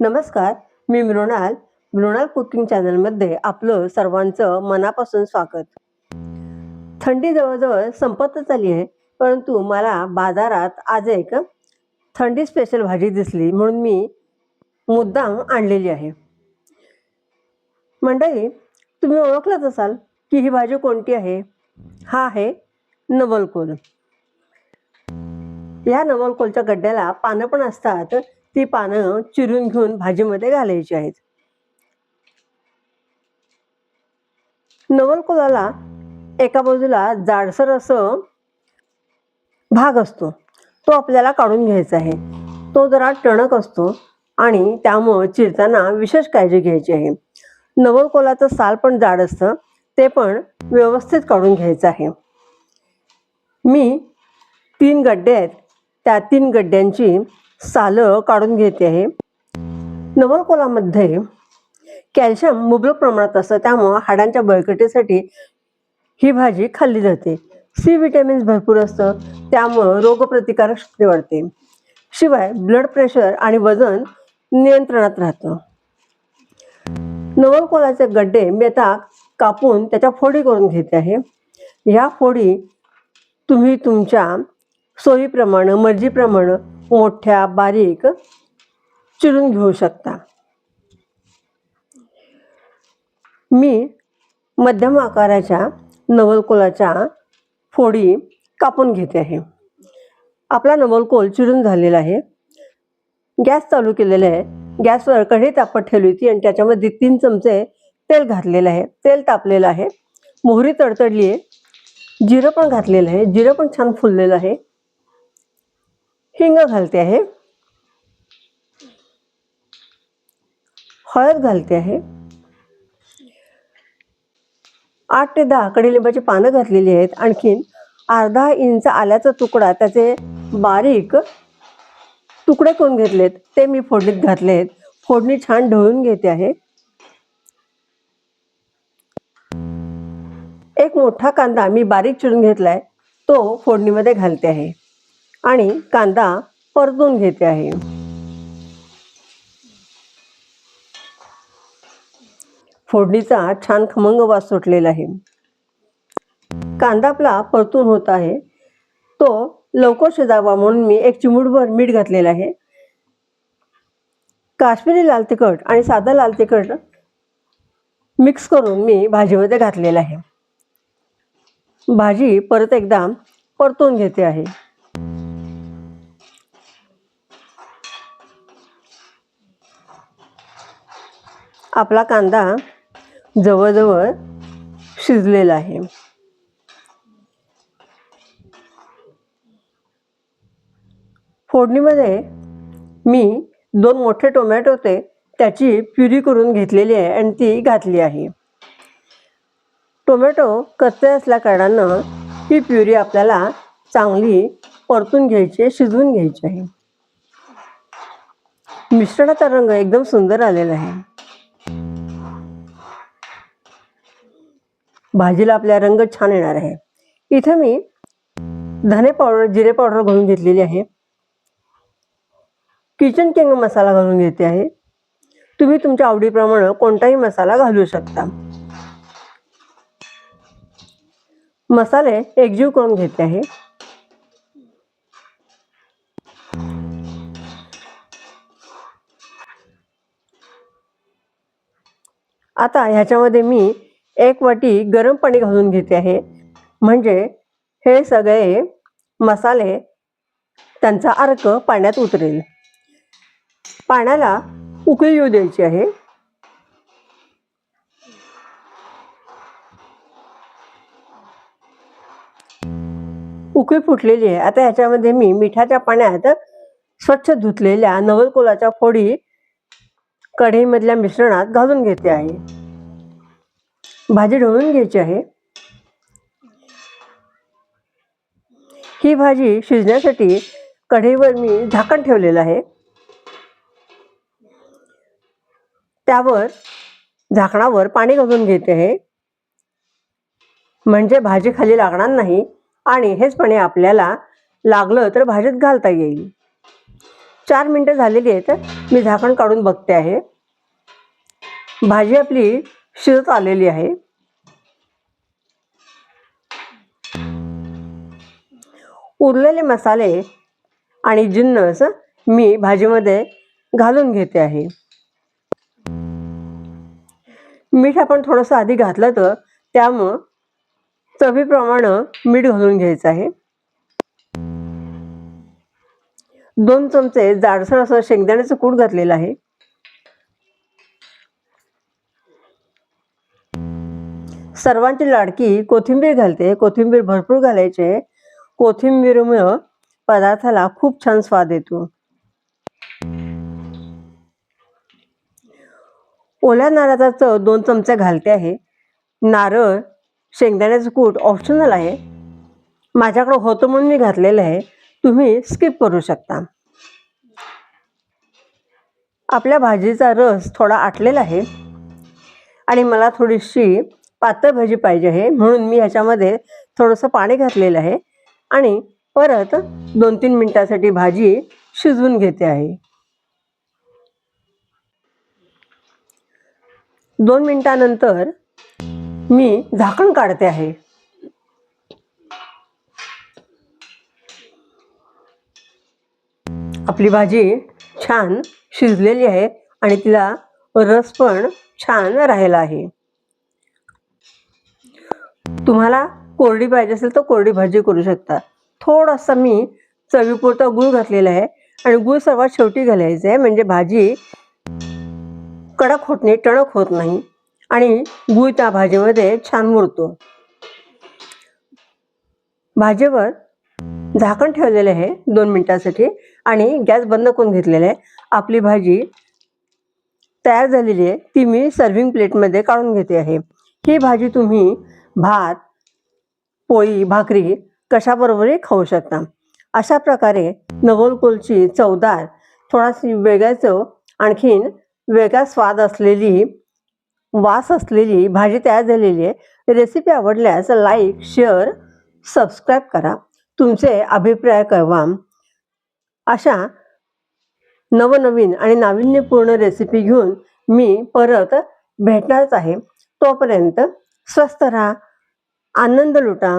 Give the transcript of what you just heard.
नमस्कार मी मृणाल. मृणाल कुकिंग चॅनलमध्ये आपलं सर्वांचं मनापासून स्वागत. थंडी जवळजवळ संपतच आली आहे परंतु मला बाजारात आज एक थंडी स्पेशल भाजी दिसली म्हणून मी मुद्दाम आणलेली आहे. मंडळी तुम्ही ओळखलंच असाल की ही भाजी कोणती आहे? हा आहे नवलकोल या नवलकोलच्या गड्ड्याला पानं पण असतात ती पानं चिरून घेऊन भाजीमध्ये घालायची आहेत. नवलकोलाला एका बाजूला जाडसर असं भाग असतो. तो आपल्याला काढून घ्यायचा आहे. तो जरा टणक असतो आणि त्यामुळं चिरताना विशेष काळजी घ्यायची आहे. नवलकोलाचं साल पण जाड असतं. ते पण व्यवस्थित काढून घ्यायचं आहे. मी तीन गड्डे आहेत. त्या तीन गड्ड्यांची सालं काढून घेते आहे. नवलकोलामध्ये कॅल्शियम मुबलक प्रमाणात असतं. त्यामुळं हाडांच्या बळकटीसाठी ही भाजी खाल्ली जाते. सी विटॅमिन्स भरपूर असतं. त्यामुळं रोगप्रतिकारक शक्ती वाढते. शिवाय ब्लड प्रेशर आणि वजन नियंत्रणात राहतं. नवलकोलाचे गड्डे मी आता कापून त्याच्या फोडी करून घेते आहे. ह्या फोडी तुम्ही तुमच्या सोयीप्रमाणे मर्जीप्रमाणे मोठ्या बारीक चिरून घेऊ शकता. मी मध्यम आकाराच्या नवलकोलाच्या फोडी कापून घेते आहे. आपला नवलकोल चिरून झालेला आहे. गॅस चालू केलेला आहे. गॅसवर कढी तापत ठेवली होती आणि त्याच्यामध्ये तीन चमचे तेल घातलेलं आहे. तेल तापलेलं आहे. मोहरी तडतडली आहे. जिरं पण घातलेलं आहे. जिरं पण छान फुललेलं आहे. हिंग घालते आहे. हळद घालते आहे. आठ ते दहा कडीलिंबाची पानं घातलेली आहेत. आणखीन अर्धा इंच आल्याचा तुकडा त्याचे बारीक तुकडे करून घेतलेत. ते मी फोडणीत घातले आहेत. फोडणी छान ढवळून घेते आहे. एक मोठा कांदा मी बारीक चिरून घेतलाय. तो फोडणीमध्ये घालते आहे. आणि कांदा परतून घेते आहे. फोडणीचा छान खमंग वास सुटलेला आहे. कांदा आपला परतून होत आहे. तो लवकर शिजावा म्हणून मी एक चिमूटभर मीठ घातलेलं आहे. काश्मीरी लाल तिखट आणि साधा लाल तिखट मिक्स करून मी भाजीमध्ये घातलेलं आहे. भाजी परत एकदा परतून घेते आहे. आपला कांदा जवळजवळ शिजलेला आहे. फोडणीमध्ये मी दोन मोठे टोमॅटो होते त्याची प्युरी करून घेतलेली आहे आणि ती घातली आहे. टोमॅटो कच्चे असल्याकारणानं ही प्युरी आपल्याला चांगली परतून घ्यायची आहे, शिजवून घ्यायची आहे. मिश्रणाचा रंग एकदम सुंदर आलेला आहे. भाजीला आपल्या रंग छान येणार आहे. इथं मी धने पावडर जिरे पावडर घालून घेतलेली आहे. किचन किंग मसाला घालून घेते आहे. तुम्ही तुमच्या आवडीप्रमाणे कोणताही मसाला घालू शकता. मसाले एकजीव करून घेते आहे. आता ह्याच्यामध्ये मी एक वाटी गरम पाणी घालून घेते आहे. म्हणजे हे सगळे मसाले त्यांचा अर्क पाण्यात उतरेल. पाण्याला उकळी येऊ द्यायची आहे. उकळी फुटलेली आहे. आता ह्याच्यामध्ये मी मिठाच्या पाण्यात स्वच्छ धुतलेल्या नवलकोलाच्या फोडी कढईमधल्या मिश्रणात घालून घेते आहे. भाजी ढवळून घ्यायची आहे. ही भाजी शिजण्यासाठी कढईवर मी झाकण ठेवलेलं आहे. त्यावर झाकणावर पाणी घालून घेते आहे. म्हणजे भाजी खाली लागणार नाही आणि हेच पाणी आपल्याला लागलं तर भाजीत घालता येईल. चार मिनटं झालेली आहेत मी झाकण काढून बघते आहे. भाजी आपली शिजत आलेली आहे. उरलेले मसाले आणि जिन्नस मी भाजीमध्ये घालून घेते आहे. मीठ आपण थोडंसं आधी घातलं तर त्यामुळं चवीप्रमाणे मीठ घालून घ्यायचं आहे. दोन चमचे जाडसर असं शेंगदाण्याचं कूट घातलेलं आहे. सर्वांची लाडकी कोथिंबीर घालते. कोथिंबीर भरपूर घालायचे. कोथिंबीरमुळं पदार्थाला खूप छान स्वाद येतो. ओल्या नारळाचा चव दोन चमचे घालते आहे. नारळ शेंगदाण्याचं कूट ऑप्शनल आहे. माझ्याकडं होतं म्हणून मी घातलेलं आहे. तुम्ही स्किप करू शकता. आपल्या भाजीचा रस थोडा आटलेला आहे. आणि मला थोडीशी पातळ भाजी पाहिजे आहे. म्हणून मी ह्याच्यामध्ये थोडंसं पाणी घातलेलं आहे. आणि परत दोन तीन मिनटासाठी भाजी शिजवून घेते आहे. दोन मिनटानंतर मी झाकण काढते आहे. आपली भाजी छान शिजलेली आहे आणि तिला रस पण छान राहिला आहे. तुम्हाला कोरडी पाहिजे असेल तर कोरडी भाजी करू शकता. थोडासा मी चवीपुरता गूळ घातलेला आहे आणि गूळ सर्वात शेवटी घालायचं आहे म्हणजे भाजी कडक होत नाही टणक होत नाही आणि गूळ त्या भाजीमध्ये छान मुरतो. भाजीवर झाकण ठेवलेलं आहे दोन मिनिटासाठी आणि गॅस बंद करून घेतलेला आहे. आपली भाजी तयार झालेली आहे ती मी सर्विंग प्लेटमध्ये काढून घेते आहे. ही भाजी तुम्ही भात पोळी भाकरी कशाबरोबरही खाऊ शकता. अशा प्रकारे नवलकोलची चवदार थोडाशी वेगळ्याचं चव आणखीन वेगळा स्वाद असलेली वास असलेली भाजी तयार झालेली आहे. रेसिपी आवडल्यास लाईक शेअर सबस्क्राईब करा. तुमचे अभिप्राय कळवा. अशा नवनवीन आणि नाविन्यपूर्ण रेसिपी घेऊन मी परत भेटणारच आहे. तोपर्यंत स्वस्थ राहा आनंद लुटा।